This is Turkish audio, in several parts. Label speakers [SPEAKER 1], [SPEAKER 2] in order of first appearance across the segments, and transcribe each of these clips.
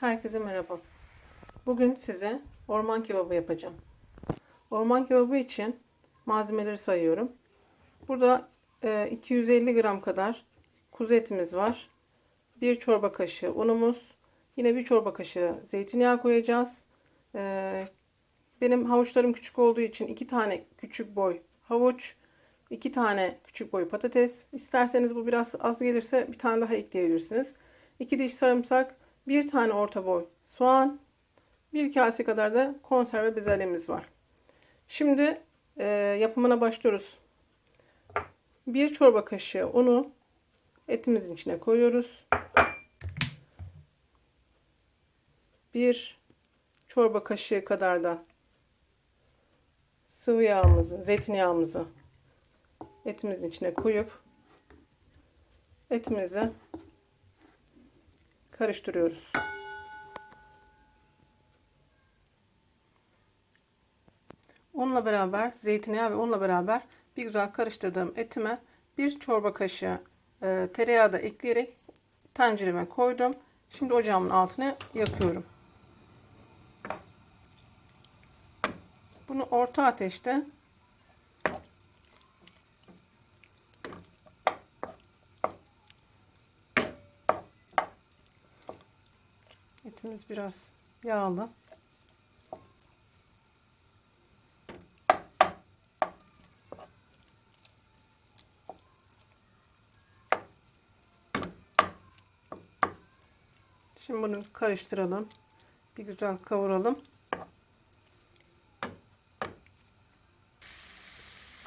[SPEAKER 1] Herkese merhaba. Bugün size orman kebabı yapacağım. Orman kebabı için malzemeleri sayıyorum. Burada e, 250 gram kadar kuzu etimiz var. 1 çorba kaşığı unumuz. Yine 1 çorba kaşığı zeytinyağı koyacağız. E, benim havuçlarım küçük olduğu için 2 tane küçük boy havuç, 2 tane küçük boy patates. İsterseniz bu biraz az gelirse bir tane daha ekleyebilirsiniz. 2 diş sarımsak, bir tane orta boy soğan, bir kase kadar da konserve bezelyemiz var. Şimdi e, yapımına başlıyoruz. Bir çorba kaşığı unu etimizin içine koyuyoruz. Bir çorba kaşığı kadar da sıvı yağımızı, zeytinyağımızı etimizin içine koyup etimizi karıştırıyoruz. Onunla beraber zeytinyağı ve onunla beraber bir güzel karıştırdığım etime bir çorba kaşığı e, tereyağı da ekleyerek tencereme koydum. Şimdi ocağımın altına yakıyorum. Bunu orta ateşte etimiz biraz yağlı. Şimdi bunu karıştıralım. Bir güzel kavuralım.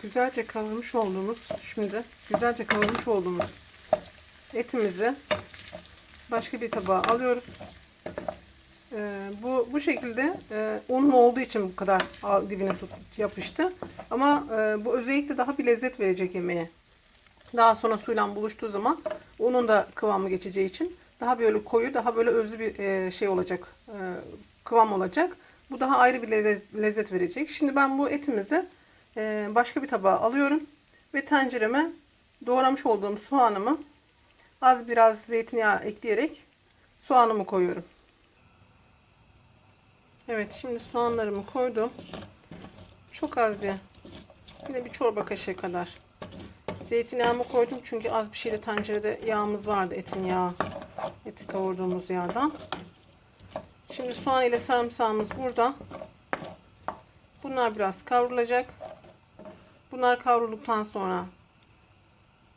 [SPEAKER 1] Güzelce kavurmuş olduğumuz şimdi güzelce kavurmuş olduğumuz etimizi başka bir tabağa alıyoruz. Ee, bu bu şekilde e, unlu olduğu için bu kadar dibine tut, yapıştı. Ama e, bu özellikle daha bir lezzet verecek yemeğe. Daha sonra suyla buluştuğu zaman unun da kıvamı geçeceği için daha böyle koyu, daha böyle özlü bir e, şey olacak, e, kıvam olacak. Bu daha ayrı bir lezzet, lezzet verecek. Şimdi ben bu etimizi e, başka bir tabağa alıyorum ve tencereme doğramış olduğum soğanımı az biraz zeytinyağı ekleyerek soğanımı koyuyorum. Evet şimdi soğanlarımı koydum. Çok az bir yine bir çorba kaşığı kadar zeytinyağımı koydum çünkü az bir şeyde tencerede yağımız vardı etin yağı. Eti kavurduğumuz yağdan. Şimdi soğan ile sarımsağımız burada. Bunlar biraz kavrulacak. Bunlar kavrulduktan sonra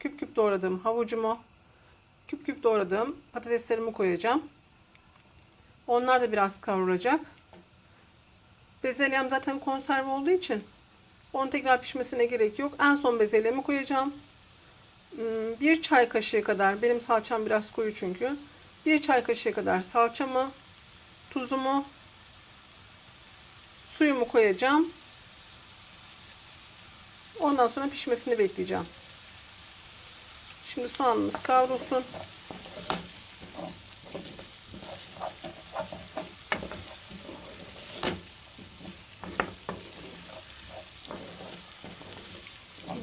[SPEAKER 1] küp küp doğradığım havucumu, küp küp doğradığım patateslerimi koyacağım. Onlar da biraz kavrulacak. Bezelyem zaten konserve olduğu için onun tekrar pişmesine gerek yok. En son bezelyemi koyacağım. Hmm, bir çay kaşığı kadar, benim salçam biraz koyu çünkü. Bir çay kaşığı kadar salçamı, tuzumu, suyumu koyacağım. Ondan sonra pişmesini bekleyeceğim. Şimdi soğanımız kavrulsun.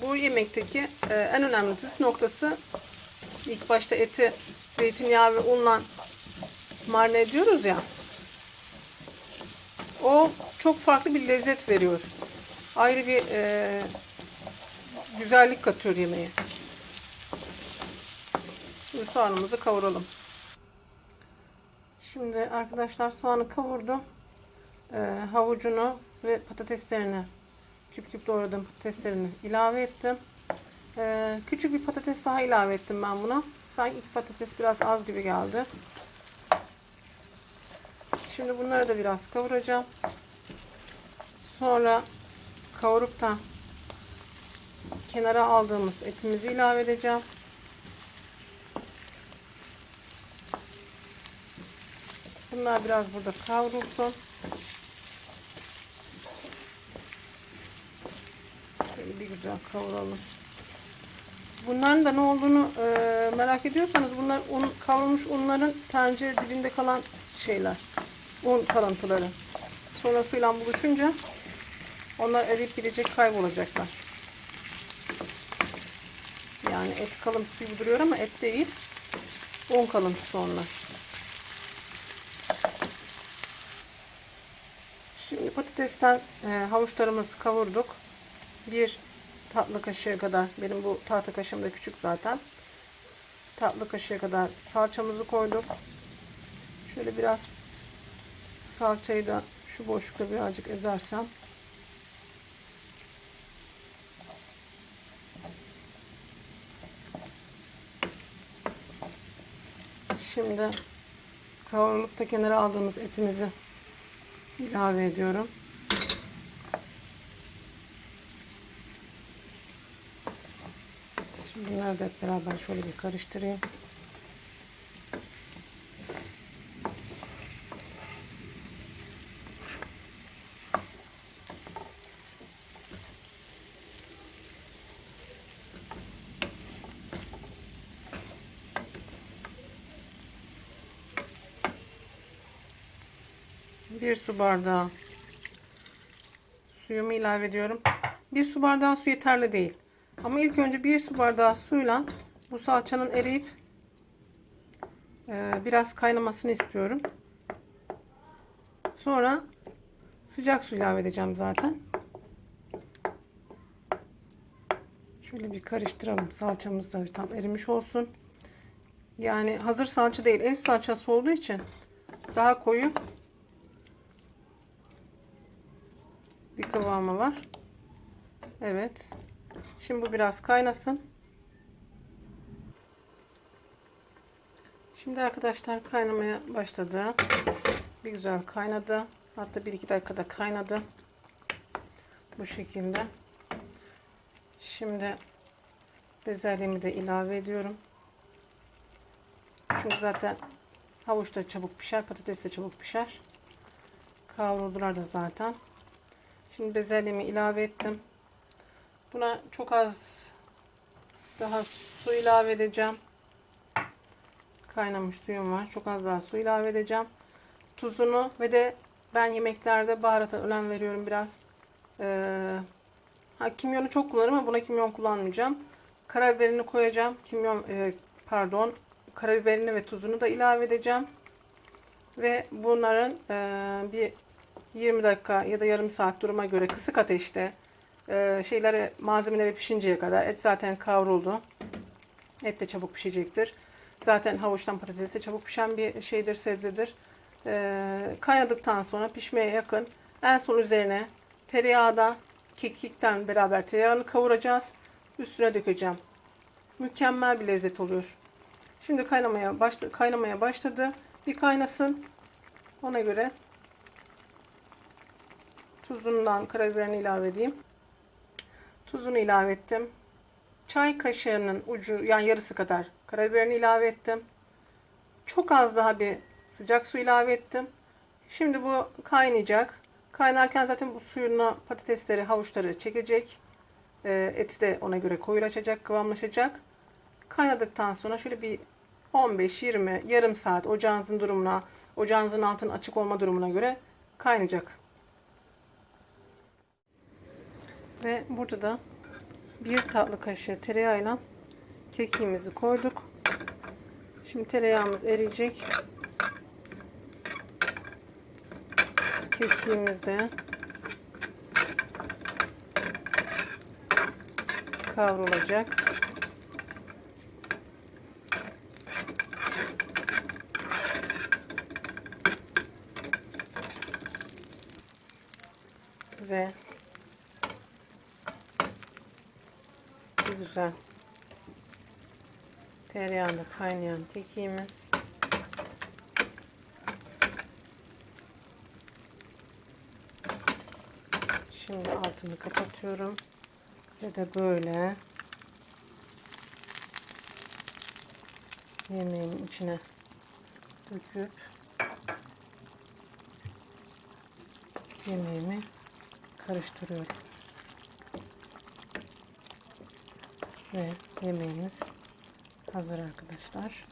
[SPEAKER 1] Bu yemekteki e, en önemli püf noktası ilk başta eti zeytinyağı ve unla marine ediyoruz ya. O çok farklı bir lezzet veriyor. Ayrı bir e, güzellik katıyor yemeğe. Şimdi soğanımızı kavuralım. Şimdi arkadaşlar soğanı kavurdum. E, havucunu ve patateslerini küp küp doğradığım patateslerini ilave ettim. E, küçük bir patates daha ilave ettim ben buna. Sanki iki patates biraz az gibi geldi. Şimdi bunları da biraz kavuracağım. Sonra kavurup da kenara aldığımız etimizi ilave edeceğim. Bunlar biraz burada kavrulsun. Şöyle bir güzel kavuralım. Bunların da ne olduğunu e, merak ediyorsanız bunlar un, kavrulmuş unların tencere dibinde kalan şeyler. Un kalıntıları. Sonra suyla buluşunca onlar eriyip gidecek kaybolacaklar. Yani et kalıntısı gibi duruyor ama et değil. Un kalıntısı onlar. Şimdi patatesten e, havuçlarımızı kavurduk. Bir tatlı kaşığı kadar, benim bu tahta kaşığım da küçük zaten. Tatlı kaşığı kadar salçamızı koyduk. Şöyle biraz salçayı da şu boşlukta birazcık ezersem. Şimdi kavrulup da kenara aldığımız etimizi ilave ediyorum. Şimdi bunları hep beraber şöyle bir karıştırayım. Bir su bardağı suyumu ilave ediyorum. Bir su bardağı su yeterli değil. Ama ilk önce bir su bardağı suyla bu salçanın eriyip e, biraz kaynamasını istiyorum. Sonra sıcak su ilave edeceğim zaten. Şöyle bir karıştıralım. Salçamız da tam erimiş olsun. Yani hazır salça değil, ev salçası olduğu için daha koyu bir kıvamı var. Evet. Şimdi bu biraz kaynasın. Şimdi arkadaşlar kaynamaya başladı. Bir güzel kaynadı. Hatta 1-2 dakikada kaynadı. Bu şekilde. Şimdi bezelyemi de ilave ediyorum. Çünkü zaten havuç da çabuk pişer, patates de çabuk pişer. Kavruldular da zaten. Şimdi bezelyemi ilave ettim. Buna çok az daha su ilave edeceğim. Kaynamış suyum var. Çok az daha su ilave edeceğim. Tuzunu ve de ben yemeklerde baharata önem veriyorum biraz. Ee, ha, kimyonu çok kullanırım ama buna kimyon kullanmayacağım. Karabiberini koyacağım. Kimyon e, pardon. Karabiberini ve tuzunu da ilave edeceğim. Ve bunların e, bir 20 dakika ya da yarım saat duruma göre kısık ateşte e, şeyleri malzemeleri pişinceye kadar et zaten kavruldu. Et de çabuk pişecektir. Zaten havuçtan patates de çabuk pişen bir şeydir, sebzedir. E, kaynadıktan sonra pişmeye yakın en son üzerine tereyağı da kekikten beraber tereyağını kavuracağız. Üstüne dökeceğim. Mükemmel bir lezzet oluyor. Şimdi kaynamaya başladı. Kaynamaya başladı. Bir kaynasın. Ona göre tuzundan karabiberini ilave edeyim. Tuzunu ilave ettim. Çay kaşığının ucu yani yarısı kadar karabiberini ilave ettim. Çok az daha bir sıcak su ilave ettim. Şimdi bu kaynayacak. Kaynarken zaten bu suyunu patatesleri, havuçları çekecek. E, eti de ona göre koyulaşacak, kıvamlaşacak. Kaynadıktan sonra şöyle bir 15-20 yarım saat ocağınızın durumuna, ocağınızın altının açık olma durumuna göre kaynayacak. Ve burada da bir tatlı kaşığı tereyağıyla kekiğimizi koyduk. Şimdi tereyağımız eriyecek. Kekiğimiz de kavrulacak. Ve güzel. Tereyağında kaynayan kekiğimiz. Şimdi altını kapatıyorum. Ve de böyle yemeğin içine döküp yemeğimi karıştırıyorum. Ve yemeğimiz hazır arkadaşlar.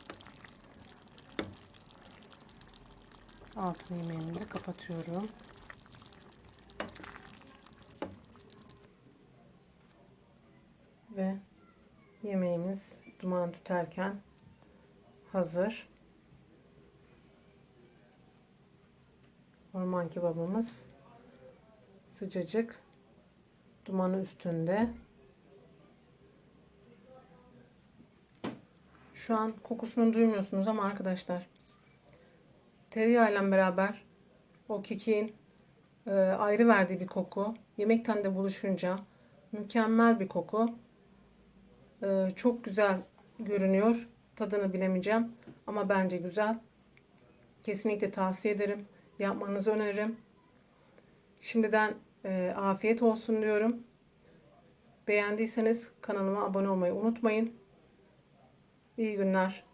[SPEAKER 1] Altın yemeğimi de kapatıyorum. Ve yemeğimiz duman tüterken hazır. Orman kebabımız Sıcacık. Dumanı üstünde. Şu an kokusunu duymuyorsunuz ama arkadaşlar tereyağıyla beraber o kekiğin e, ayrı verdiği bir koku. Yemekten de buluşunca mükemmel bir koku. E, çok güzel görünüyor. Tadını bilemeyeceğim ama bence güzel. Kesinlikle tavsiye ederim. Yapmanızı öneririm. Şimdiden e, afiyet olsun diyorum. Beğendiyseniz kanalıma abone olmayı unutmayın. İyi günler.